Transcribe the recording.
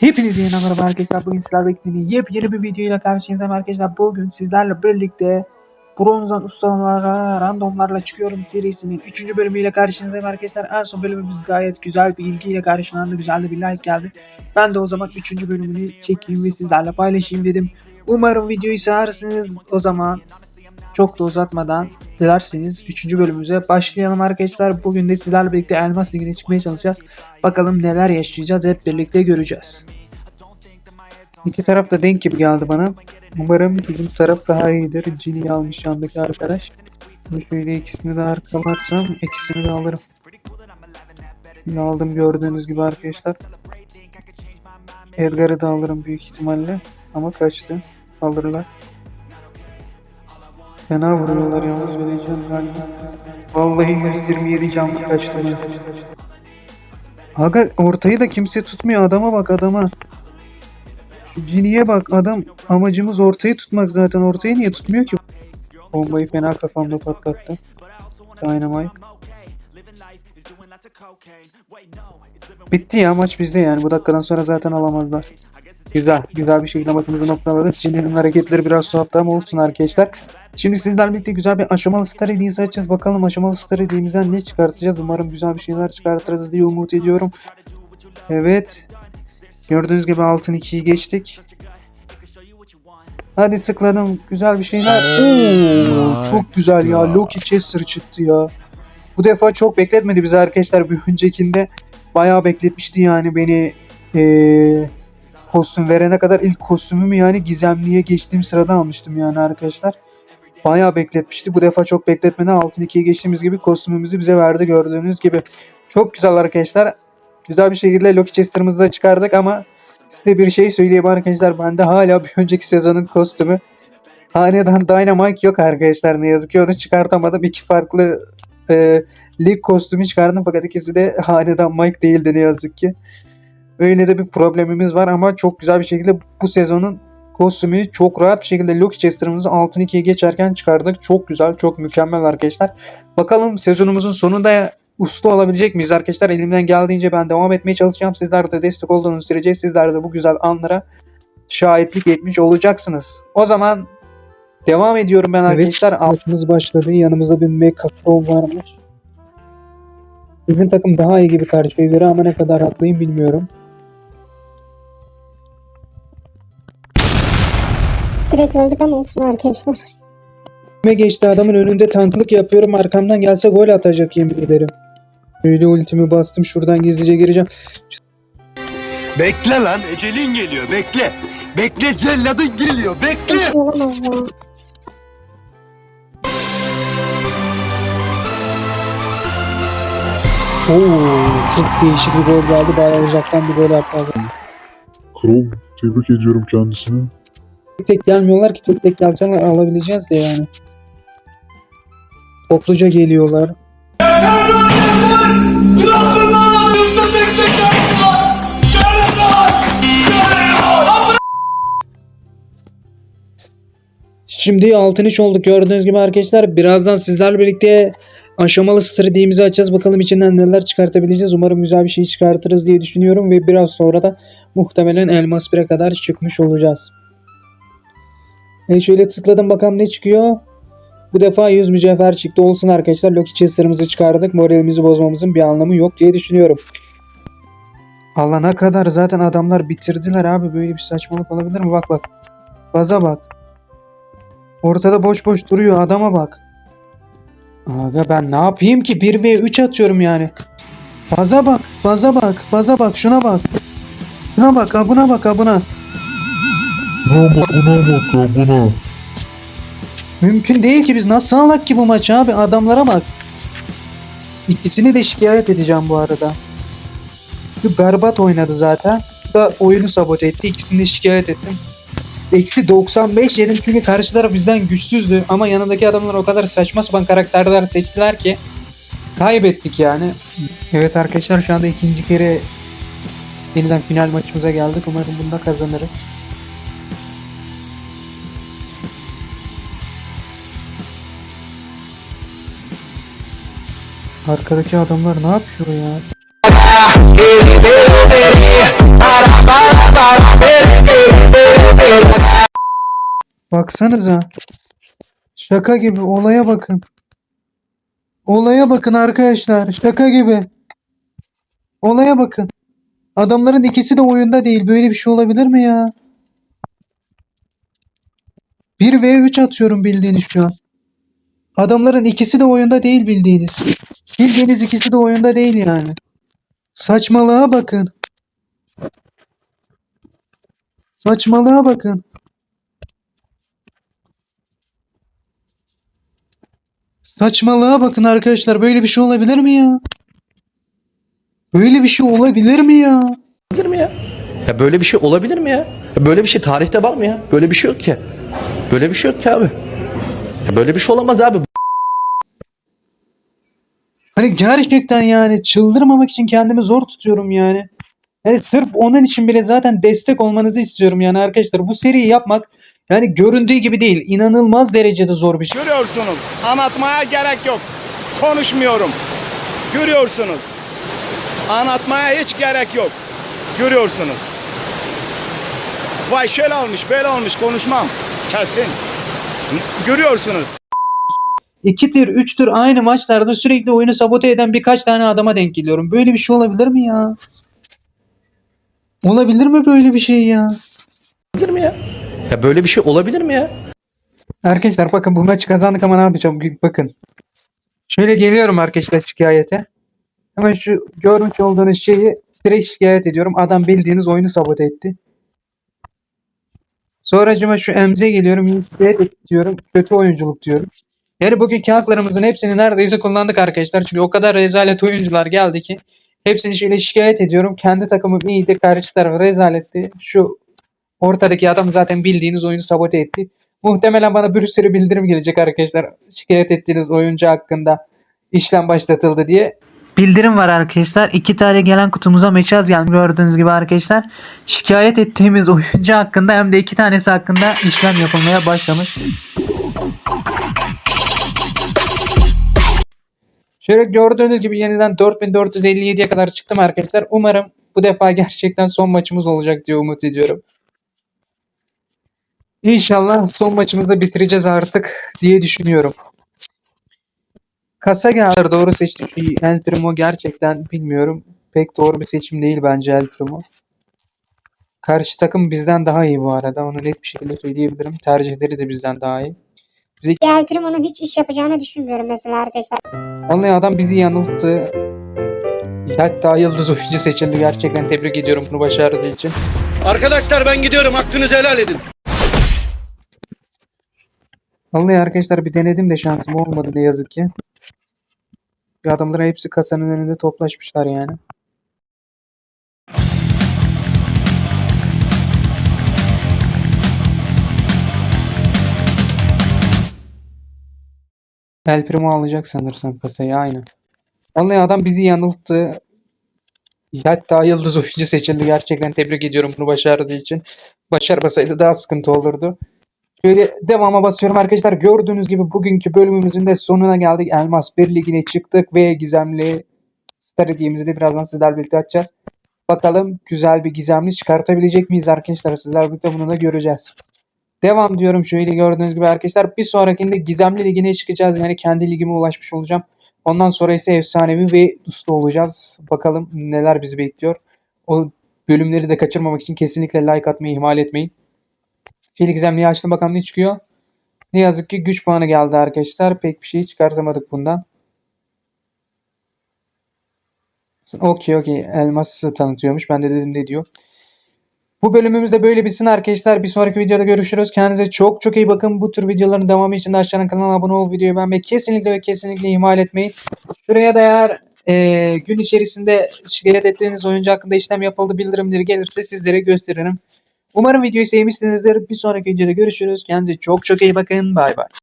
Hepinize yeni merhaba arkadaşlar. Bugün sizler beklediğiniz yepyeni bir videoyla karşınızdayım arkadaşlar. Bugün sizlerle birlikte bronzdan ustalara randomlarla çıkıyorum serisinin 3. bölümüyle karşınızdayım arkadaşlar. En son bölümümüz gayet güzel bir ilgiyle karşılandı. Güzel bir like geldi. Ben de o zaman 3. bölümünü çekeyim ve sizlerle paylaşayım dedim. Umarım videoyu seversiniz. O zaman çok da uzatmadan dilerseniz 3. bölümümüze başlayalım arkadaşlar. Bugün de sizlerle birlikte Elmas Ligi'ne çıkmaya çalışacağız. Bakalım neler yaşayacağız hep birlikte göreceğiz. İki taraf da denk gibi geldi bana. Umarım bizim taraf daha iyidir. Cini almış yandaki arkadaş. Şimdi şöyle ikisini de arkama atsam ikisini de alırım. Şimdi aldım gördüğünüz gibi arkadaşlar. Edgar'ı da alırım büyük ihtimalle. Ama kaçtı. Alırlar. Fena vuruyorlar yalnız vereceğim galiba. Vallahi 127 canlı kaçtı. Aga ortayı da kimse tutmuyor adama bak adama. Şu ciniye bak adam amacımız ortayı tutmak zaten ortayı niye tutmuyor ki? Bombayı fena kafamda patlattı. Dynamite. Bitti ya maç bizde yani bu dakikadan sonra zaten alamazlar. Güzel, güzel bir şekilde maçımızı noktaladık. Cini'nin hareketleri biraz tuhafta ama olsun arkadaşlar. Şimdi sizlerle birlikte güzel bir aşamalı star hediyesi açacağız. Bakalım aşamalı star hediyemizden ne çıkartacağız. Umarım güzel bir şeyler çıkartırız diye umut ediyorum. Evet. Gördüğünüz gibi altın 2'yi geçtik. Hadi tıkladım. Güzel bir şeyler. Oo, çok güzel ya. Loki Chester çıktı ya. Bu defa çok bekletmedi bizi arkadaşlar. Bir öncekinde bayağı bekletmişti yani beni ee, kostüm verene kadar ilk kostümümü yani gizemliye geçtiğim sırada almıştım yani arkadaşlar. Bayağı bekletmişti. Bu defa çok bekletmeden altın 2'ye geçtiğimiz gibi kostümümüzü bize verdi gördüğünüz gibi. Çok güzel arkadaşlar. Güzel bir şekilde Loki Chester'ımızı da çıkardık ama size bir şey söyleyeyim arkadaşlar. Bende hala bir önceki sezonun kostümü. Hanedan Dynamite yok arkadaşlar ne yazık ki onu çıkartamadım. İki farklı e, lig kostümü çıkardım fakat ikisi de Hanedan Mike değildi ne yazık ki. Öyle de bir problemimiz var ama çok güzel bir şekilde bu sezonun kostümünü çok rahat bir şekilde Loki Chester'ımızı altın 2'ye geçerken çıkardık. Çok güzel, çok mükemmel arkadaşlar. Bakalım sezonumuzun sonunda uslu olabilecek miyiz arkadaşlar? Elimden geldiğince ben devam etmeye çalışacağım. Sizler de destek olduğunuz sürece sizler de bu güzel anlara şahitlik etmiş olacaksınız. O zaman devam ediyorum ben arkadaşlar. Evet, maçımız başladı. Yanımızda bir Mekafon varmış. Bizim takım daha iyi gibi karşıya göre ama ne kadar haklıyım bilmiyorum. Direkt öldük ama olsun arkadaşlar. Önüme geçti adamın önünde tanklık yapıyorum. Arkamdan gelse gol atacak yemin ederim. Öyle ultimi bastım şuradan gizlice gireceğim. Bekle lan ecelin geliyor bekle. Bekle celladın geliyor bekle. Hiç şey olamaz ya. Oo, çok değişik bir gol geldi. Bayağı uzaktan bir gol attı. Krom tebrik ediyorum kendisini. Tek tek gelmiyorlar ki tek tek gelseler alabileceğiz de yani. Topluca geliyorlar. Şimdi altın iş olduk gördüğünüz gibi arkadaşlar. Birazdan sizlerle birlikte aşamalı strateğimizi açacağız. Bakalım içinden neler çıkartabileceğiz. Umarım güzel bir şey çıkartırız diye düşünüyorum. Ve biraz sonra da muhtemelen elmas 1'e kadar çıkmış olacağız. E şöyle tıkladım bakalım ne çıkıyor. Bu defa 100 mücevher çıktı olsun arkadaşlar. Loki Chester'ımızı çıkardık. Moralimizi bozmamızın bir anlamı yok diye düşünüyorum. Alana kadar zaten adamlar bitirdiler abi. Böyle bir saçmalık olabilir mi? Bak bak. Baza bak. Ortada boş boş duruyor. Adama bak. Aga ben ne yapayım ki? 1 ve 3 atıyorum yani. Baza bak. Baza bak. Baza bak. Şuna bak. Şuna bak. Abuna bak. Abuna. Buna bak buna bak ya buna. Mümkün değil ki biz nasıl alak ki bu maçı abi adamlara bak. İkisini de şikayet edeceğim bu arada. Bu berbat oynadı zaten. Da oyunu sabote etti. İkisini de şikayet ettim. Eksi 95 yedim çünkü karşı taraf bizden güçsüzdü. Ama yanındaki adamlar o kadar saçma sapan karakterler seçtiler ki kaybettik yani. Evet arkadaşlar şu anda ikinci kere yeniden final maçımıza geldik. Umarım bunda kazanırız. Arkadaki adamlar ne yapıyor ya? Baksanıza. Şaka gibi olaya bakın. Olaya bakın arkadaşlar. Şaka gibi. Olaya bakın. Adamların ikisi de oyunda değil. Böyle bir şey olabilir mi ya? 1 v 3 atıyorum bildiğiniz şu an. Adamların ikisi de oyunda değil bildiğiniz. Bildiğiniz ikisi de oyunda değil yani. Saçmalığa bakın. Saçmalığa bakın. Saçmalığa bakın arkadaşlar. Böyle bir şey olabilir mi ya? Böyle bir şey olabilir mi ya? olabilir mi ya? Ya böyle bir şey olabilir mi ya? ya? Böyle bir şey tarihte var mı ya? Böyle bir şey yok ki. Böyle bir şey yok ki abi. Ya böyle bir şey olamaz abi. Hani gerçekten yani çıldırmamak için kendimi zor tutuyorum yani. Yani sırf onun için bile zaten destek olmanızı istiyorum yani arkadaşlar. Bu seriyi yapmak yani göründüğü gibi değil. İnanılmaz derecede zor bir şey. Görüyorsunuz. Anlatmaya gerek yok. Konuşmuyorum. Görüyorsunuz. Anlatmaya hiç gerek yok. Görüyorsunuz. Vay şöyle olmuş, böyle olmuş konuşmam. Kesin. Görüyorsunuz. 2 tür 3 tür aynı maçlarda sürekli oyunu sabote eden birkaç tane adama denk geliyorum. Böyle bir şey olabilir mi ya? Olabilir mi böyle bir şey ya? Olabilir mi ya? Ya böyle bir şey olabilir mi ya? Arkadaşlar bakın bu maçı kazandık ama ne yapacağım? Bakın. Şöyle geliyorum arkadaşlar şikayete. Hemen şu görmüş olduğunuz şeyi direkt şikayet ediyorum. Adam bildiğiniz oyunu sabote etti. Sonracıma şu emze geliyorum. Şikayet et diyorum. Kötü oyunculuk diyorum. Yani bugünkü haklarımızın hepsini neredeyse kullandık arkadaşlar. Çünkü o kadar rezalet oyuncular geldi ki. Hepsini şöyle şikayet ediyorum. Kendi takımım iyiydi. Karşı taraf rezaletti. Şu ortadaki adam zaten bildiğiniz oyunu sabote etti. Muhtemelen bana bir sürü bildirim gelecek arkadaşlar. Şikayet ettiğiniz oyuncu hakkında işlem başlatıldı diye. Bildirim var arkadaşlar. İki tane gelen kutumuza meçhaz gelmiş gördüğünüz gibi arkadaşlar. Şikayet ettiğimiz oyuncu hakkında hem de iki tanesi hakkında işlem yapılmaya başlamış. Şöyle gördüğünüz gibi yeniden 4457'ye kadar çıktım arkadaşlar. Umarım bu defa gerçekten son maçımız olacak diye umut ediyorum. İnşallah son maçımızda bitireceğiz artık diye düşünüyorum. Kasa geldi doğru seçti. El Primo gerçekten bilmiyorum. Pek doğru bir seçim değil bence El Primo. Karşı takım bizden daha iyi bu arada. Onu net bir şekilde söyleyebilirim. Tercihleri de bizden daha iyi. Gel Primo'nun hiç iş yapacağını düşünmüyorum mesela arkadaşlar. Vallahi adam bizi yanılttı. Hatta yıldız oyuncu seçildi. Gerçekten tebrik ediyorum bunu başardığı için. Arkadaşlar ben gidiyorum hakkınızı helal edin. Vallahi arkadaşlar bir denedim de şansım olmadı ne yazık ki. Bir adamların hepsi kasanın önünde toplaşmışlar yani. El Primo alacak sanırsam kasayı aynı. Vallahi adam bizi yanılttı. Hatta yıldız oyuncu seçildi. Gerçekten tebrik ediyorum bunu başardığı için. Başarmasaydı daha sıkıntı olurdu. Şöyle devama basıyorum arkadaşlar. Gördüğünüz gibi bugünkü bölümümüzün de sonuna geldik. Elmas 1 ligine çıktık ve gizemli Star hediyemizi de birazdan sizlerle birlikte açacağız. Bakalım güzel bir gizemli çıkartabilecek miyiz arkadaşlar? Sizlerle birlikte bunu da göreceğiz. Devam diyorum şöyle gördüğünüz gibi arkadaşlar. Bir sonrakinde gizemli ligine çıkacağız. Yani kendi ligime ulaşmış olacağım. Ondan sonra ise efsanevi ve usta olacağız. Bakalım neler bizi bekliyor. O bölümleri de kaçırmamak için kesinlikle like atmayı ihmal etmeyin. Şöyle gizemliği açtım bakalım ne çıkıyor. Ne yazık ki güç puanı geldi arkadaşlar. Pek bir şey çıkartamadık bundan. Okey okey. Elması tanıtıyormuş. Ben de dedim ne diyor. Bu bölümümüz de böyle bitsin arkadaşlar. Bir sonraki videoda görüşürüz. Kendinize çok çok iyi bakın. Bu tür videoların devamı için de aşağıdan kanala abone ol, videoyu beğenmeyi kesinlikle ve kesinlikle ihmal etmeyin. Şuraya da eğer e, gün içerisinde şikayet ettiğiniz oyuncu hakkında işlem yapıldı bildirimleri gelirse sizlere gösteririm. Umarım videoyu sevmişsinizdir. Bir sonraki videoda görüşürüz. Kendinize çok çok iyi bakın. Bay bay.